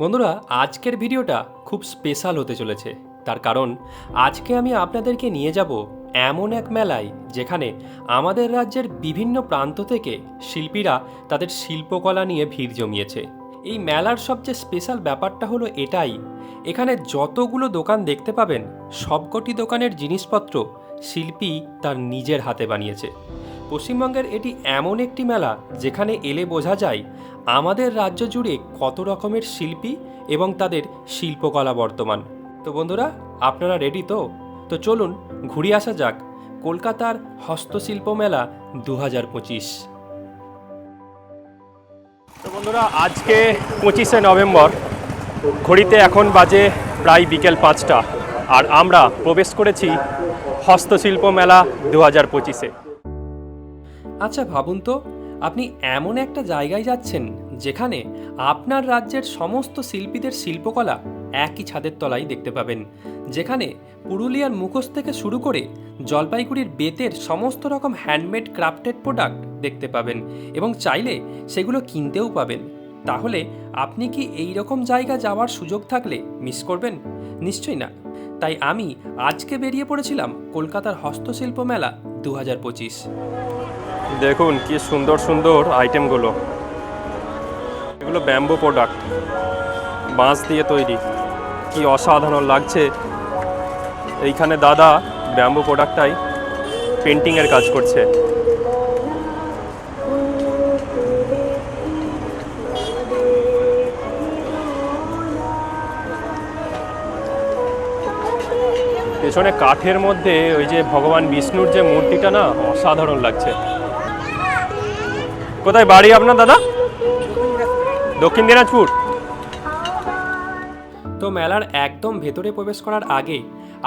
বন্ধুরা, আজকের ভিডিওটা খুব স্পেশাল হতে চলেছে। তার কারণ, আজকে আমি আপনাদেরকে নিয়ে যাব এমন এক মেলায় যেখানে আমাদের রাজ্যের বিভিন্ন প্রান্ত থেকে শিল্পীরা তাদের শিল্পকলা নিয়ে ভিড় জমিয়েছে। এই মেলার সবচেয়ে স্পেশাল ব্যাপারটা হলো এটাই, এখানে যতগুলো দোকান দেখতে পাবেন, সবকটি দোকানের জিনিসপত্র শিল্পী তার নিজের হাতে বানিয়েছে। পশ্চিমবঙ্গের এটি এমন একটি মেলা যেখানে এলে বোঝা যায় আমাদের রাজ্য জুড়ে কত রকমের শিল্পী এবং তাদের শিল্পকলা বর্তমান? তো বন্ধুরা, আপনারা রেডি তো? তো চলুন, ঘুরে আসা যাক কলকাতার হস্তশিল্প মেলা দু হাজার পঁচিশ। তো বন্ধুরা, আজকে পঁচিশে নভেম্বর, ঘড়িতে এখন বাজে প্রায় বিকেল পাঁচটা, আর আমরা প্রবেশ করেছি হস্তশিল্প মেলা দু হাজার পঁচিশে। আচ্ছা ভাবুন তো, আপনি এমন একটা জায়গায় যাচ্ছেন যেখানে আপনার রাজ্যের সমস্ত শিল্পীদের শিল্পকলা একই ছাদের তলায় দেখতে পাবেন, যেখানে পুরুলিয়ার মুখোশ থেকে শুরু করে জলপাইগুড়ির বেতের সমস্ত রকম হ্যান্ডমেড ক্রাফটেড প্রোডাক্ট দেখতে পাবেন এবং চাইলে সেগুলো কিনতেও পাবেন। তাহলে আপনি কি এই রকম জায়গা যাওয়ার সুযোগ থাকলে মিস করবেন? নিশ্চয়ই না। তাই আমি আজকে বেরিয়ে পড়েছিলাম কলকাতার হস্তশিল্প মেলা দু হাজার পঁচিশ। দেখুন কি সুন্দর সুন্দর আইটেমগুলো এগুলো ব্যাম্বো প্রোডাক্ট বাঁশ দিয়ে তৈরি। কি অসাধারণ লাগছে। এইখানে দাদা ব্যাম্বো প্রোডাক্টটাই পেন্টিংয়ের কাজ করছে। পেছনে কাঠের মধ্যে ওই যে ভগবান বিষ্ণুর যে মূর্তিটা না, অসাধারণ লাগছে। কোথায় বাড়ি আপনার দাদা? দক্ষিণ দিনাজপুর। তো মেলার একদম ভেতরে প্রবেশ করার আগে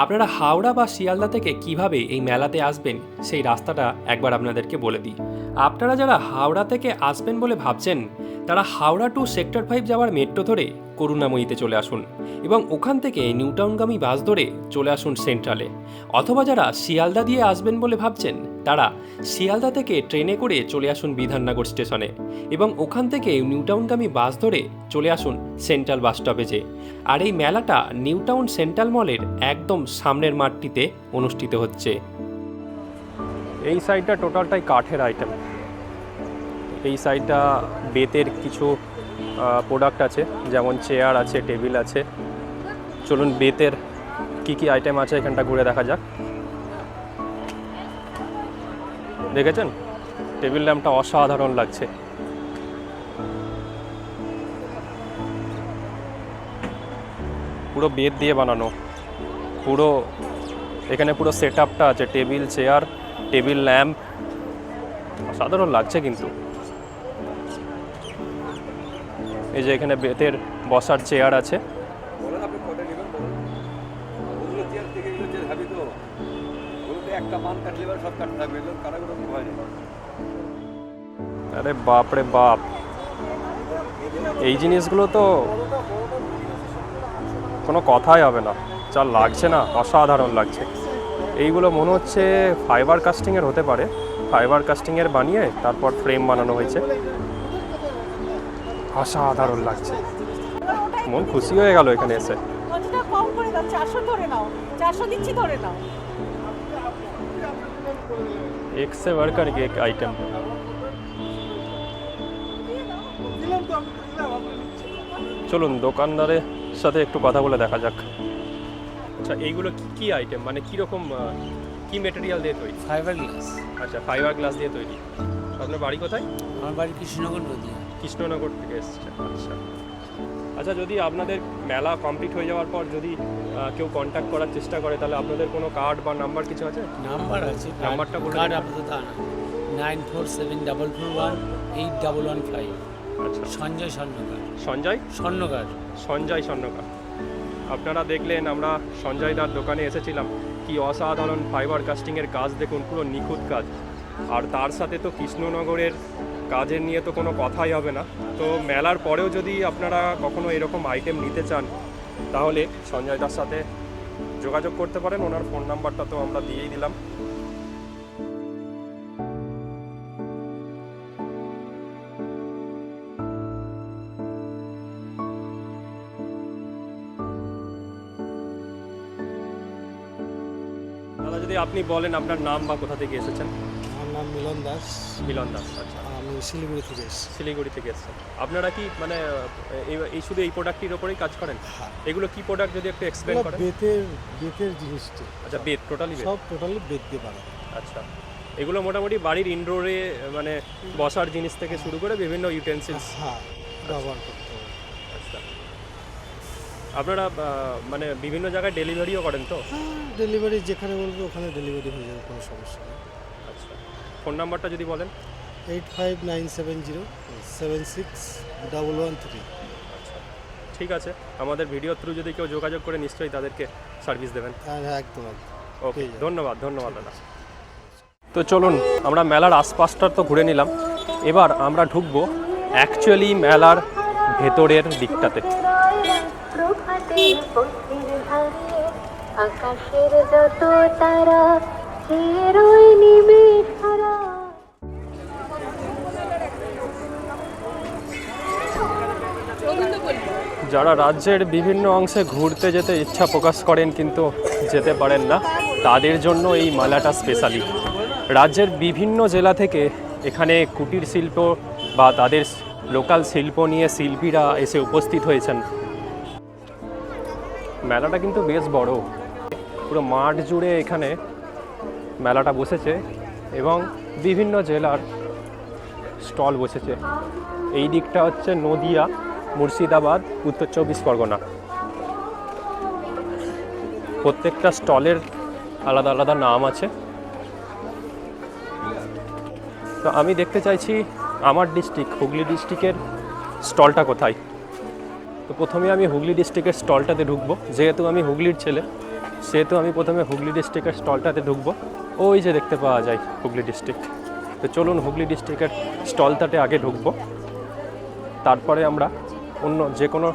আপনারা হাওড়া বা শিয়ালদা থেকে কীভাবে এই মেলাতে আসবেন, সেই রাস্তাটা একবার আপনাদেরকে বলে দিই। আপনারা যারা হাওড়া থেকে আসবেন বলে ভাবছেন, তারা হাওড়া টু সেক্টর ফাইভ যাওয়ার মেট্রো ধরে করুণাময়ীতে চলে আসুন এবং ওখান থেকে নিউটাউনগামী বাস ধরে চলে আসুন সেন্ট্রালে। অথবা যারা শিয়ালদা দিয়ে আসবেন বলে ভাবছেন, তারা শিয়ালদা থেকে ট্রেনে করে চলে আসুন বিধাননগর স্টেশনে এবং ওখান থেকে নিউটাউনগামী বাস ধরে চলে আসুন সেন্ট্রাল বাস স্টপেজে। আর এই মেলাটা নিউটাউন সেন্ট্রাল মলের একদম সামনের মাঠটিতে অনুষ্ঠিত হচ্ছে। এই সাইডটা টোটালটাই কাঠের আইটেম এই সাইডটা বেতের কিছু প্রোডাক্ট আছে, যেমন চেয়ার আছে টেবিল আছে। চলুন বেতের কি কি আইটেম আছে এখানটা ঘুরে দেখা যাক। দেখেছেন? টেবিল ল্যাম্পটা অসাধারণ লাগছে। পুরো বেত দিয়ে বানানো। পুরো, এখানে পুরো সেট আপটা আছে টেবিল চেয়ার টেবিল ল্যাম্প অসাধারণ লাগছে কিন্তু। এই যে এখানে বেতের বসার চেয়ার আছে। আরে বাপ রে বাপ। এই জিনিসগুলো তো কোনো কথাই হবে না। যা লাগছে না অসাধারণ লাগছে। এইগুলো মনে হচ্ছে ফাইবার কাস্টিংয়ের হতে পারে। ফাইবার কাস্টিংয়ের বানিয়ে তারপর ফ্রেম বানানো হয়েছে। অসাধারণ লাগছে মন খুশি হয়ে গেল এখানে এসে কতটা কম করে দাও চারশো ধরে নাও চারশো দিচ্ছি ধরে নাও एक से बढ़कर एक आइटम চলুন দোকানদারের সাথে একটু কথা বলে দেখা যাক আচ্ছা এইগুলো কি কি আইটেম মানে কীরকম কি মেটেরিয়াল দিয়ে তৈরি ফাইবার গ্লাস আচ্ছা ফাইবার গ্লাস দিয়ে তৈরি আপনার বাড়ি কোথায়? আমার বাড়ি কৃষ্ণনগর নদীয়া। কৃষ্ণনগর থেকে এসছে আচ্ছা। আচ্ছা যদি আপনাদের মেলা কমপ্লিট হয়ে যাওয়ার পর যদি কেউ কন্ট্যাক্ট করার চেষ্টা করে তাহলে আপনাদের কোনো কার্ড বা নাম্বার কিছু আছে? নাম্বার আছে নাম্বারটা বলে কার্ড। আপাতত আনা। Nine four seven double four one eight double one five আচ্ছা। সঞ্জয় স্বর্ণকার। সঞ্জয়? স্বর্ণকার। সঞ্জয় স্বর্ণকার। আপনারা দেখলেন আমরা সঞ্জয় দার দোকানে এসেছিলাম। কি অসাধারণ ফাইবার কাস্টিংয়ের কাজ দেখুন পুরো নিখুঁত কাজ। আর তার সাথে তো কৃষ্ণনগরের কাজের নিয়ে তো কোনো কথাই হবে না। তো মেলার পরেও যদি আপনারা কখনো এরকম আইটেম নিতে চান, তাহলে সঞ্জয় দার সাথে যোগাযোগ করতে পারেন। ওনার ফোন নাম্বারটা তো আমরা দিয়েই দিলাম। দাদা, যদি আপনি বলেন আপনার নাম বা কোথা থেকে এসেছেন? নাম মিলন দাস। মিলন দাস আচ্ছা। আমি শিলিগুড়ি থেকে এসেছি। শিলিগুড়ি থেকে এসেছি আপনারা কি মানে এই- এই শুধু এই প্রোডাক্টটির ওপরেই কাজ করেন? হ্যাঁ। এগুলো কি প্রোডাক্ট যদি একটু এক্সপ্লেন এগুলো করেন? বেতের বেতের জিনিসটি। আচ্ছা বেদ টোটালি বেদ সব টোটালি বেত দিয়ে বানানো। আচ্ছা। এগুলো মোটামুটি বাড়ির ইনডোরে মানে বসার জিনিস থেকে শুরু করে বিভিন্ন ইউটেন্সিলস হ্যাঁ ব্যবহার করতে হবে। আচ্ছা। আপনারা আহ, মানে বিভিন্ন জায়গায় ডেলিভারিও করেন তো? ডেলিভারি যেখানে বলবে ওখানে ডেলিভারি হয়ে যাবে কোনো সমস্যা নেই। ফোন নাম্বারটা যদি বলেন। Eight five nine seven zero seven six double one three. আচ্ছা ঠিক আছে আমাদের ভিডিও থ্রু যদি কেউ যোগাযোগ করে নিশ্চয়ই তাদেরকে সার্ভিস দেবেন। হ্যাঁ হ্যাঁ একদম ওকে ধন্যবাদ ধন্যবাদ দাদা। তো চলুন আমরা মেলার আশপাশটা তো ঘুরে নিলাম। এবার আমরা ঢুকবো অ্যাকচুয়ালি মেলার ভেতরের দিকটাতে। আকাশের যত তারা নিবে যারা রাজ্যের বিভিন্ন অংশে ঘুরতে যেতে ইচ্ছা প্রকাশ করেন কিন্তু যেতে পারেন না, তাদের জন্য এই মেলাটা স্পেশালি রাজ্যের বিভিন্ন জেলা থেকে এখানে কুটির শিল্প বা তাদের লোকাল শিল্প নিয়ে শিল্পীরা এসে উপস্থিত হয়েছেন। মেলাটা কিন্তু বেশ বড়। পুরো মাঠ জুড়ে এখানে মেলাটা বসেছে এবং বিভিন্ন জেলার স্টল বসেছে। এই দিকটা হচ্ছে নদিয়া। মুর্শিদাবাদ, উত্তর চব্বিশ পরগনা। প্রত্যেকটা স্টলের আলাদা আলাদা নাম আছে। তো আমি দেখতে চাইছি আমার ডিস্ট্রিক্ট, হুগলি ডিস্ট্রিক্টের স্টলটা কোথায়? তো প্রথমে আমি হুগলি ডিস্ট্রিক্টের স্টলটাতে ঢুকবো। যেহেতু আমি হুগলির ছেলে, সেহেতু আমি প্রথমে হুগলি ডিস্ট্রিক্টের স্টলটাতে ঢুকবো। ওই যে দেখতে পাওয়া যায় হুগলি ডিস্ট্রিক্ট। তো চলুন হুগলি ডিস্ট্রিক্টের স্টলটাতে আগে ঢুকবো। তারপরে আমরা অন্য যে কোনো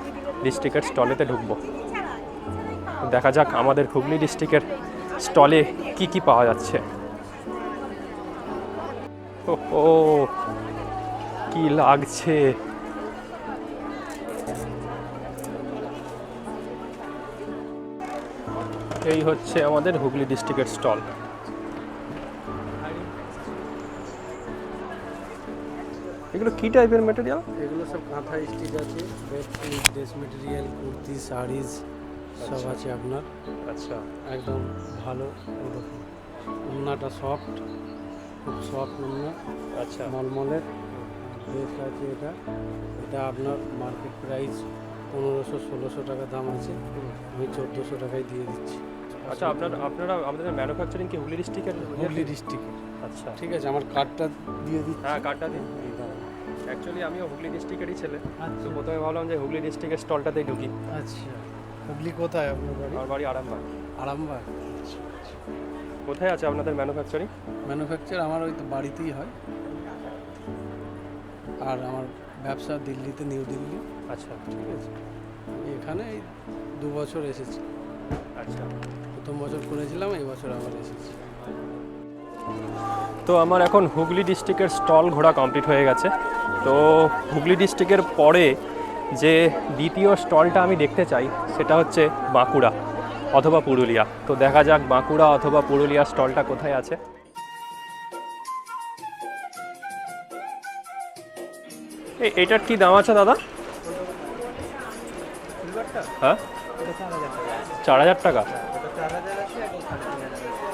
ডিস্ট্রিক্টের স্টলেতে ঢুকবো। দেখা যাক আমাদের হুগলি ডিস্ট্রিক্টের স্টলে কি কি পাওয়া যাচ্ছে। ও কি লাগছে। এই হচ্ছে আমাদের হুগলি ডিস্ট্রিক্টের স্টল এগুলো কি টাইপের ম্যাটেরিয়াল এগুলো সব কাঁথা স্টিচ আছে bedsheet dress material kurti saris সব আছে আপনার। আচ্ছা। একদম ভালো উন্নাটা সফট খুব সফট উন্না আচ্ছা। মলমলের বেশ আছে এটা। এটা আপনার মার্কেট প্রাইস পনেরোশো ষোলোশো টাকা দাম আছে। আমি চোদ্দোশো টাকায় দিয়ে দিচ্ছি। আচ্ছা আপনার আপনারা আমাদের ম্যানুফ্যাকচারিং কি হুগলি ডিস্ট্রিক্টের হুগলি ডিস্ট্রিক্টে আচ্ছা। ঠিক আছে আমার কার্ডটা দিয়ে দিচ্ছি। হ্যাঁ কার্ডটা দিন। অ্যাকচুয়ালি আমিও হুগলি ডিস্ট্রিক্টেরই ছেলে। তো প্রথমে ভাবলাম যে হুগলি ডিস্ট্রিক্টের স্টলটাতেই ঢুকি। আচ্ছা। হুগলি কোথায় আপনার বাড়ি? আমার বাড়ি আরামবাগ। আরামবাগ। কোথায় আছে আপনাদের ম্যানুফ্যাকচারিং ম্যানুফ্যাকচার আমার ওই তো বাড়িতেই হয়। আর আমার ব্যবসা দিল্লিতে নিউ দিল্লি। আচ্ছা। ঠিক আছে। এখানে এই দু বছর এসেছি। আচ্ছা। প্রথম বছর করেছিলাম এই বছর আবার এসেছি। তো আমার এখন হুগলি ডিস্ট্রিক্টের স্টল ঘোরা কমপ্লিট হয়ে গেছে। তো হুগলি ডিস্ট্রিক্টের পরে যে দ্বিতীয় স্টলটা আমি দেখতে চাই, সেটা হচ্ছে বাঁকুড়া অথবা পুরুলিয়া। তো দেখা যাক বাঁকুড়া অথবা পুরুলিয়া স্টলটা কোথায় আছে। এটার কি দাম আছে দাদা? হ্যাঁ? চার হাজার টাকা।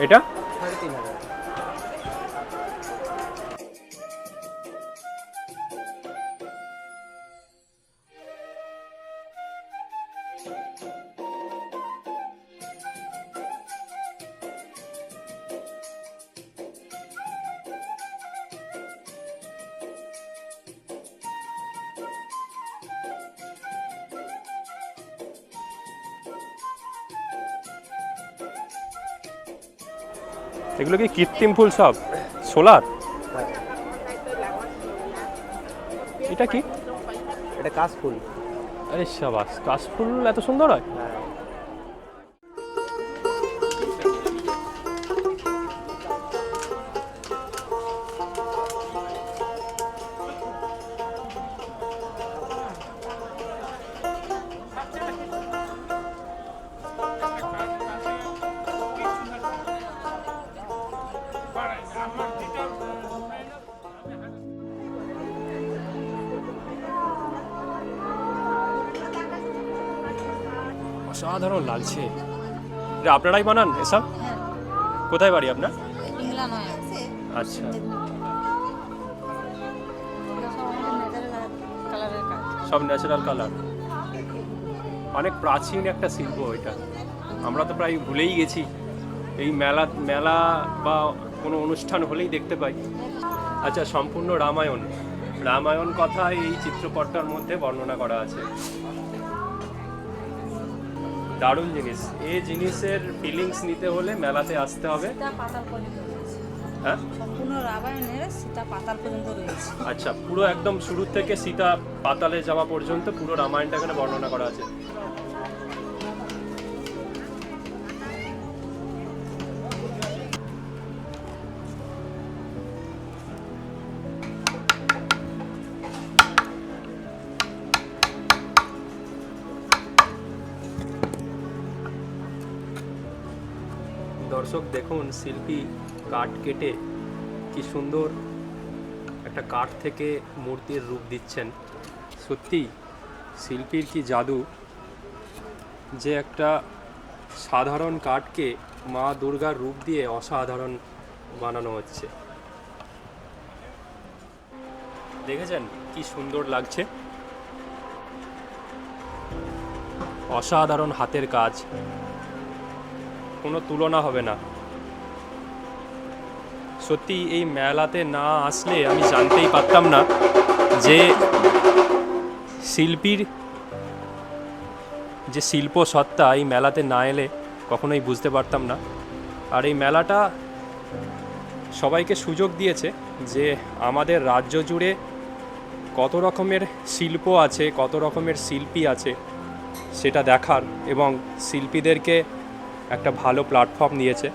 এটা? এগুলো কি কৃত্রিম ফুল সব? সোলার? এটা কি? এটা কাশফুল আরে সাবাস কাশফুল এত সুন্দর হয়? অসাধারণ লাগছে। এটা আপনারাই বানান, এসব? কোথায় বাড়ি আপনার? আচ্ছা। সব ন্যাচারাল কালার অনেক প্রাচীন একটা শিল্প এটা। আমরা তো প্রায় ভুলেই গেছি। এই মেলা মেলা বা কোনো অনুষ্ঠান হলেই দেখতে পাই। আচ্ছা সম্পূর্ণ রামায়ণ। রামায়ণ কথা এই চিত্রপটটার মধ্যে বর্ণনা করা আছে। দারুণ জিনিস। এই জিনিসের ফিলিংস নিতে হলে মেলাতে আসতে হবে। হ্যাঁ? সম্পূর্ণ রামায়ণের সীতা পাতাল পর্যন্ত রয়েছে। আচ্ছা পুরো একদম শুরু থেকে সীতা পাতালে যাওয়া পর্যন্ত পুরো রামায়ণটা এখানে বর্ণনা করা আছে। দর্শক, দেখুন শিল্পী কাঠ কেটে কি সুন্দর একটা কাঠ থেকে মূর্তির রূপ দিচ্ছেন। সত্যি শিল্পীর কি জাদু? যে একটা সাধারণ কাঠকে মা দুর্গার রূপ দিয়ে অসাধারণ বানানো হচ্ছে। দেখেছেন কি সুন্দর লাগছে? অসাধারণ হাতের কাজ। কোনো তুলনা হবে না। সত্যি এই মেলাতে না আসলে আমি জানতেই পারতাম না যে শিল্পীর যে শিল্প সত্তা এই মেলাতে না এলে কখনোই বুঝতে পারতাম না। আর এই মেলাটা সবাইকে সুযোগ দিয়েছে যে আমাদের রাজ্য জুড়ে কত রকমের শিল্প আছে, কত রকমের শিল্পী আছে, সেটা দেখার এবং শিল্পীদেরকে একটা ভালো প্ল্যাটফর্ম দিয়েছে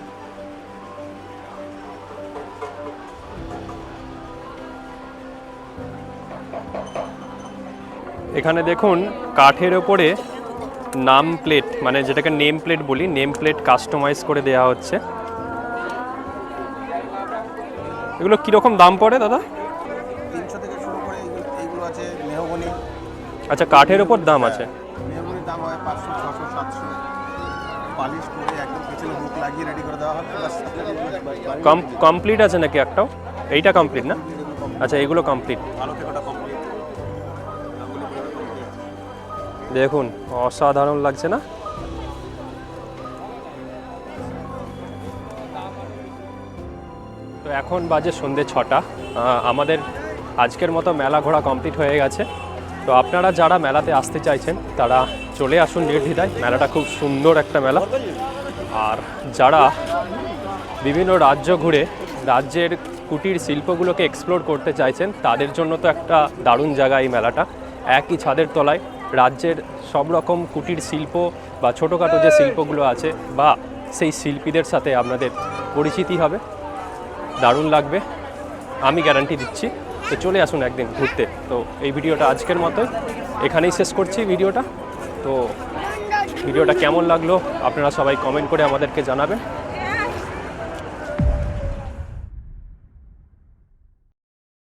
এখানে দেখুন কাঠের ওপরে নাম প্লেট মানে যেটাকে নেম প্লেট বলি নেম প্লেট কাস্টমাইজ করে দেওয়া হচ্ছে। এগুলো কীরকম দাম পড়ে দাদা? তিনশো থেকে শুরু করে এইগুলো এইগুলো আছে মেহগনি। আচ্ছা কাঠের ওপর দাম আছে। মেহগনির দাম হয় পাঁচশো ছশো সাতশো। পালিশ করে একদম পেছনে বুক লাগিয়ে রেডি করে দেওয়া হবে কম কমপ্লিট আছে নাকি একটাও? এইটা কমপ্লিট না? আচ্ছা এগুলো কমপ্লিট দেখুন অসাধারণ লাগছে না? তো এখন বাজে সন্ধে ছটা। আমাদের আজকের মতো মেলা ঘোরা কমপ্লিট হয়ে গেছে। তো আপনারা যারা মেলাতে আসতে চাইছেন তারা চলে আসুন নির্দ্বিধায়। মেলাটা খুব সুন্দর একটা মেলা। আর যারা বিভিন্ন রাজ্য ঘুরে রাজ্যের কুটির শিল্পগুলোকে এক্সপ্লোর করতে চাইছেন, তাদের জন্য তো একটা দারুণ জায়গা এই মেলাটা। একই ছাদের তলায় রাজ্যের সব রকম কুটির শিল্প বা ছোটোখাটো যে শিল্পগুলো আছে বা সেই শিল্পীদের সাথে আপনাদের পরিচিতি হবে। দারুণ লাগবে। আমি গ্যারান্টি দিচ্ছি। তো চলে আসুন একদিন ঘুরতে। তো এই ভিডিওটা আজকের মতোই। এখানেই শেষ করছি ভিডিওটা। তো ভিডিওটা কেমন লাগল আপনারা সবাই কমেন্ট করে আমাদেরকে জানাবেন।